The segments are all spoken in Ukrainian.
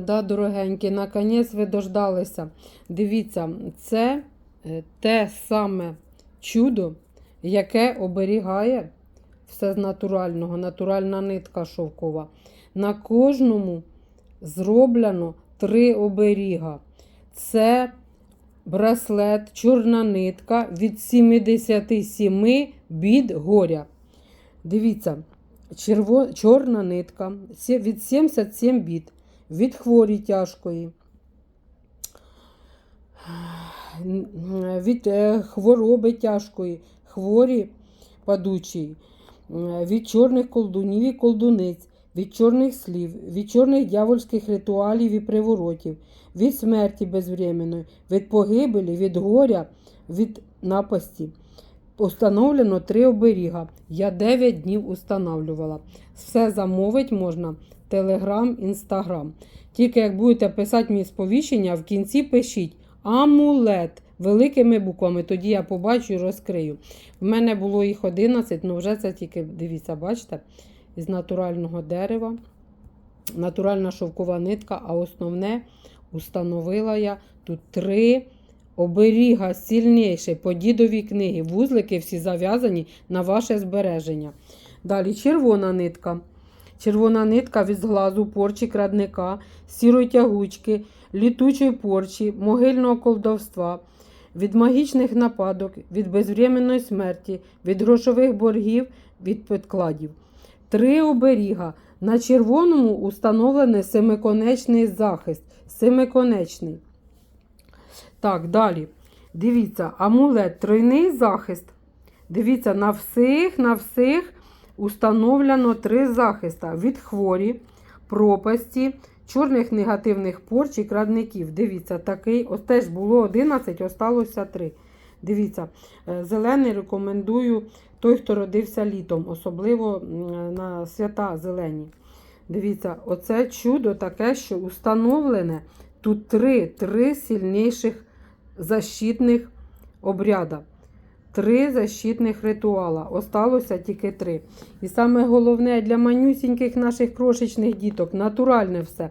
Да, дорогенькі, наконець ви дождалися. Дивіться, це е, те саме чудо, яке оберігає все з натурального, натуральна нитка шовкова. На кожному зроблено три оберіга. Це браслет, чорна нитка від 77 бід горя. Дивіться, черво, чорна нитка від 77 бід, від хворі тяжкої, від е, хвороби тяжкої, хворі падучої, е, від чорних колдунів і колдуниць, від чорних слів, від чорних дявольських ритуалів і приворотів, від смерті безвременної, від погибелі, від горя, від напасті. Установлено три оберіга. Я 9 днів устанавлювала. Все замовить можна Телеграм, Інстаграм. Тільки як будете писати мені сповіщення, в кінці пишіть амулет великими буквами. Тоді я побачу і розкрию. В мене було їх 11, але вже це тільки, дивіться, бачите, із натурального дерева. Натуральна шовкова нитка, а основне установила я тут три оберіга сильніший по дідовій книги. Вузлики всі зав'язані на ваше збереження. Далі червона нитка. Червона нитка від зглазу, порчі крадника, сірої тягучки, літучої порчі, могильного колдовства, від магічних нападок, від безвременної смерті, від грошових боргів, від підкладів. Три оберіга. На червоному установлений семиконечний захист. Семиконечний. Так, далі. Дивіться, амулет, тройний захист. Дивіться, на всіх, на всіх установлено три захиста від хворі, пропасті, чорних негативних порч і крадників. Дивіться, такий, ось теж було 11, осталося 3. Дивіться, е, зелений рекомендую той, хто родився літом, особливо на свята зелені. Дивіться, оце чудо таке, що установлене тут три, три сильніших защитних обряда. Три защитних ритуала. Осталося тільки три. І саме головне для манюсіньких наших крошечних діток натуральне все.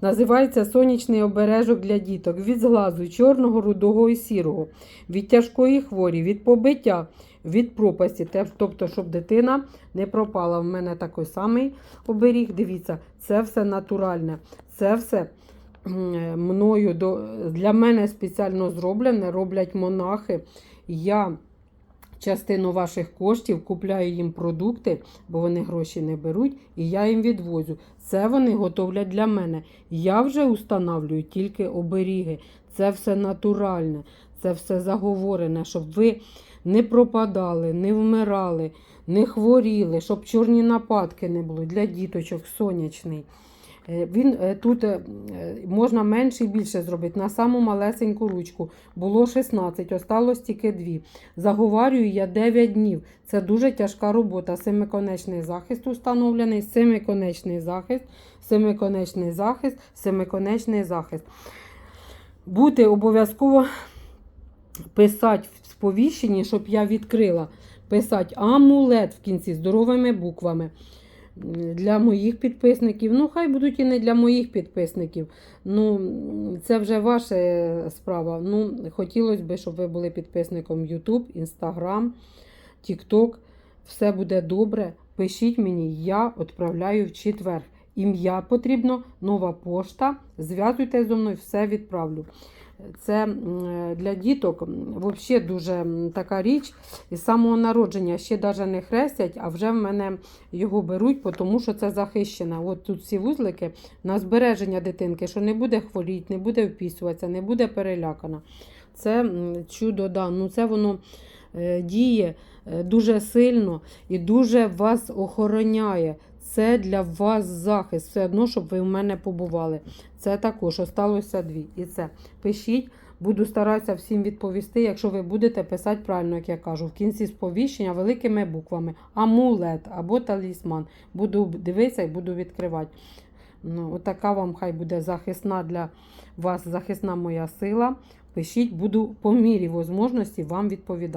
Називається сонячний обережок для діток від зглазу чорного, рудого і сірого, від тяжкої хворі, від побиття, від пропасті. Тобто, щоб дитина не пропала. В мене такий самий оберіг. Дивіться, це все натуральне. Це все мною для мене спеціально зроблене, роблять монахи. Я частину ваших коштів купляю їм продукти, бо вони гроші не беруть, і я їм відвозю. Це вони готовлять для мене. Я вже установлюю тільки оберіги. Це все натуральне, це все заговорене, щоб ви не пропадали, не вмирали, не хворіли, щоб чорні нападки не було для діточок сонячний. Е, Він е, тут е, можна менше і більше зробити. На саму малесеньку ручку було 16, осталось тільки 2. Заговарюю я 9 днів. Це дуже тяжка робота. Семиконечний захист установлений, семиконечний захист, семиконечний захист, семиконечний захист. Бути обов'язково писати в сповіщенні, щоб я відкрила. Писати амулет в кінці здоровими буквами для моїх підписників. Ну, хай будуть і не для моїх підписників. Ну, це вже ваша справа. Ну, хотілося б, щоб ви були підписником YouTube, Instagram, TikTok. Все буде добре. Пишіть мені, я відправляю в четвер. Ім'я потрібно, нова пошта. Зв'язуйте зі мною, все відправлю. Це для діток взагалі дуже така річ. Із самого народження ще навіть не хрестять, а вже в мене його беруть, тому що це захищено. От тут всі вузлики на збереження дитинки, що не буде хворіти, не буде впісуватися, не буде перелякана. Це чудо, да. ну це воно е, діє е, дуже сильно і дуже вас охороняє. Це для вас захист, все одно, щоб ви в мене побували. Це також осталося дві. І це пишіть, буду старатися всім відповісти, якщо ви будете писати правильно, як я кажу, в кінці сповіщення великими буквами. Амулет або талісман. Буду дивитися і буду відкривати. Ну, отака вам хай буде захисна для вас, захисна моя сила. Пишіть, буду по мірі можливості вам відповідати.